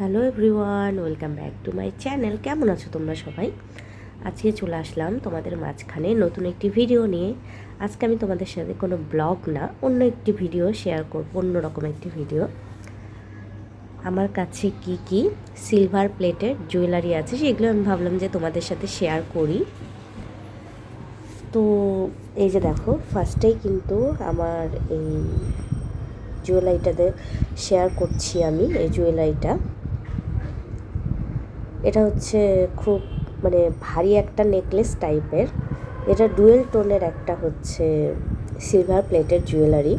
Hello everyone, welcome back to my channel. কেমন আছো তোমরা সবাই? আজকে চলে আসলাম তোমাদের মাঝখানে নতুন একটি ভিডিও নিয়ে। আজকে আমি তোমাদের সাথে কোনো ব্লগ না, অন্য একটি ভিডিও শেয়ার করব, অন্যরকম একটি ভিডিও। আমার কাছে কি কি সিলভার প্লেটের জুয়েলারি আছে সেগুলো আমি ভাবলাম যে তোমাদের সাথে শেয়ার করি। তো এই যে দেখো ফার্স্টেই কিন্তু আমার এই জুয়েলারিটাতে শেয়ার করছি আমি, এই জুয়েলারিটা এটা হচ্ছে খুব মানে ভারী একটা নেকলেস টাইপের এটা ডুয়েল টোনের একটা হচ্ছে সিলভার প্লেটের জুয়েলারি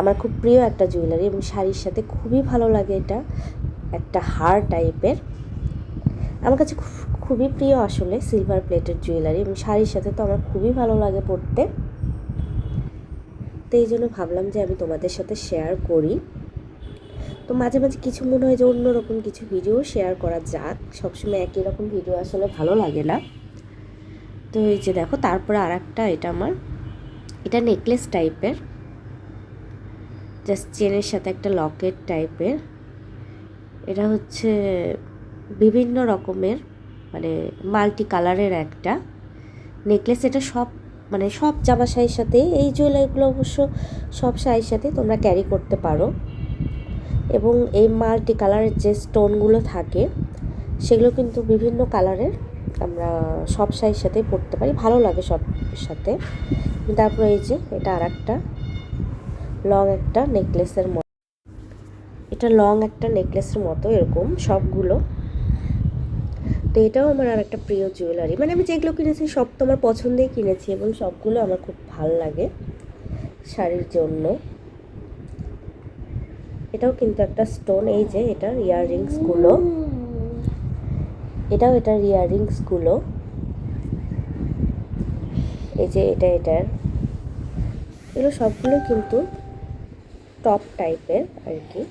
আমার খুব প্রিয় একটা জুয়েলারি এবং শাড়ির সাথে খুবই ভালো লাগে এটা, একটা হার টাইপের আমার কাছে খুবই প্রিয় আসলে সিলভার প্লেটের জুয়েলারি এবং শাড়ির সাথে তো আমার খুবই ভালো লাগে পরতে। তো এই জন্য ভাবলাম যে আমি তোমাদের সাথে শেয়ার করি। তো মাঝে মাঝে কিছু মনে হয় যে অন্যরকম কিছু ভিডিও শেয়ার করা যাক। সবসময় একই রকম ভিডিও আসলে ভালো লাগে না। তো এই যে দেখো, তারপরে আর একটা এটা আমার। এটা নেকলেস টাইপের জাস্ট চেনের সাথে একটা লকেট টাইপের এটা হচ্ছে বিভিন্ন রকমের মানে মাল্টি কালারের একটা। নেকলেস এটা সব মানে সব জামা শাড়ির সাথে, এই জুয়েলারিগুলো অবশ্য সব শাড়ির সাথে তোমরা ক্যারি করতে পারো। এবং এই মাল্টি কালারের যে স্টোনগুলো থাকে, সেগুলো কিন্তু বিভিন্ন কালারের আমরা সব শাড়ির সাথে পরতে পারি। ভালো লাগে সব সাথে। তারপরে এই যে এটা আর একটা লং একটা নেকলেসের মতো। এটা লং একটা নেকলেসের মতো এরকম সবগুলো। তো এটাও আমার আর একটা প্রিয় জুয়েলারি মানে আমি যেগুলো কিনেছি, সব তো আমার পছন্দেই কিনেছি এবং সবগুলো আমার খুব ভালো লাগে শাড়ির জন্য। এটাও কিন্তু একটা স্টোন এই যে এটার ইয়াররিংসগুলো এটাও এটার ইয়াররিংসগুলো এই যে এটা এটার। এগুলো সবগুলো কিন্তু টপ টাইপের আর কি।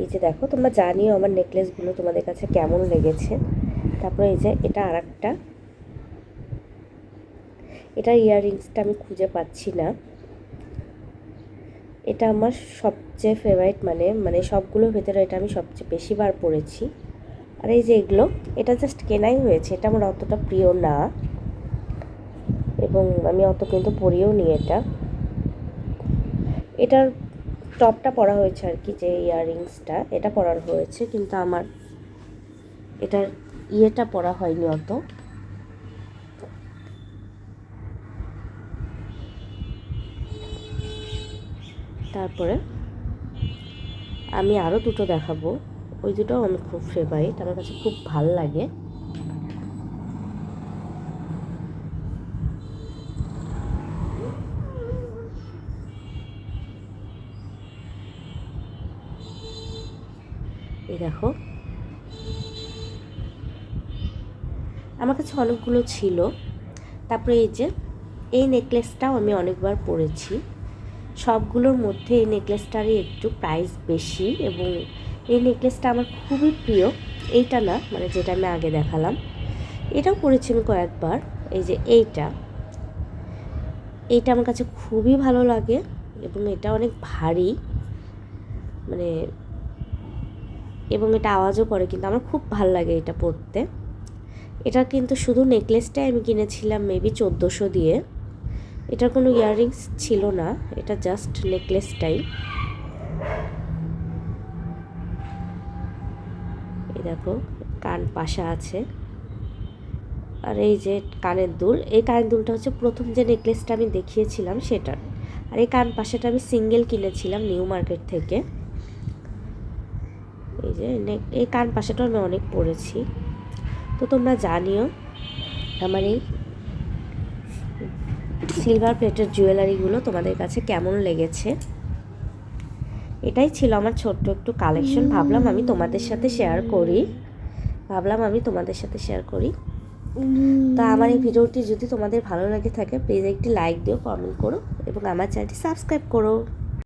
এই যে দেখো, তোমরা জানিও আমার নেকলেসগুলো তোমাদের কাছে কেমন লেগেছে। তারপরে এই যে এটা আর একটা এটার ইয়াররিংসটা আমি খুঁজে পাচ্ছি না। এটা আমার সবচেয়ে ফেভারিট মানে মানে সবগুলোর ভেতরে এটা আমি সবচেয়ে বেশিবার পরেছি আর এই যে এগুলো, এটা জাস্ট কেনাই হয়েছে, এটা আমার অতটা প্রিয় না। এবং আমি অত কিন্তু পরিও নি এটা। এটার টপটা পরা হয়েছে আর কি, যে ইয়াররিংসটা, এটা পরার হয়েছে, কিন্তু আমার এটার ইয়েটা পরা হয়নি অত। তারপরে আমি আরও দুটো দেখাবো। ওই দুটোও আমি খুব ফেভারিট আমার কাছে খুব ভালো লাগে। এই দেখো। আমার কাছে অনেকগুলো ছিল। তারপরে এই যে, এই নেকলেসটাও আমি অনেকবার পরেছি। সবগুলোর মধ্যে এই নেকলেসটারই একটু প্রাইস বেশি এবং এই নেকলেসটা আমার খুবই প্রিয়। এইটা না মানে যেটা আমি আগে দেখালাম। এটাও পরেছি আমি কয়েকবার। এই যে এইটা। এইটা আমার কাছে খুবই ভালো লাগে এবং এটা অনেক ভারী। মানে এবং এটা আওয়াজও করে কিন্তু আমার খুব ভালো লাগে এটা পরতে। এটা কিন্তু শুধু নেকলেসটাই আমি কিনেছিলাম মেবি চোদ্দোশো দিয়ে। এটার কোনো ইয়াররিংস ছিল না, এটা জাস্ট নেকলেসটাই এই দেখো, কান পাশা আছে। আর এই যে কানের দুল, এই কানের দুলটা হচ্ছে প্রথম যে নেকলেসটা আমি দেখিয়েছিলাম সেটার। আর এই কান পাশাটা আমি সিঙ্গেল কিনেছিলাম নিউ মার্কেট থেকে। এই যে এই কান পাশাটাও আমি অনেক পরেছি। তো তোমরা জানিও, আমার এই সিলভার প্লেটের জুয়েলারিগুলো তোমাদের কাছে কেমন লেগেছে? এটাই ছিল আমার ছোট্ট একটু কালেকশন ভাবলাম আমি তোমাদের সাথে শেয়ার করি। ভাবলাম আমি তোমাদের সাথে শেয়ার করি। তা আমার এই ভিডিওটি যদি তোমাদের ভালো লাগে থাকে প্লিজ একটি লাইক দিও কমেন্ট করো এবং আমার চ্যানেলটি সাবস্ক্রাইব করো।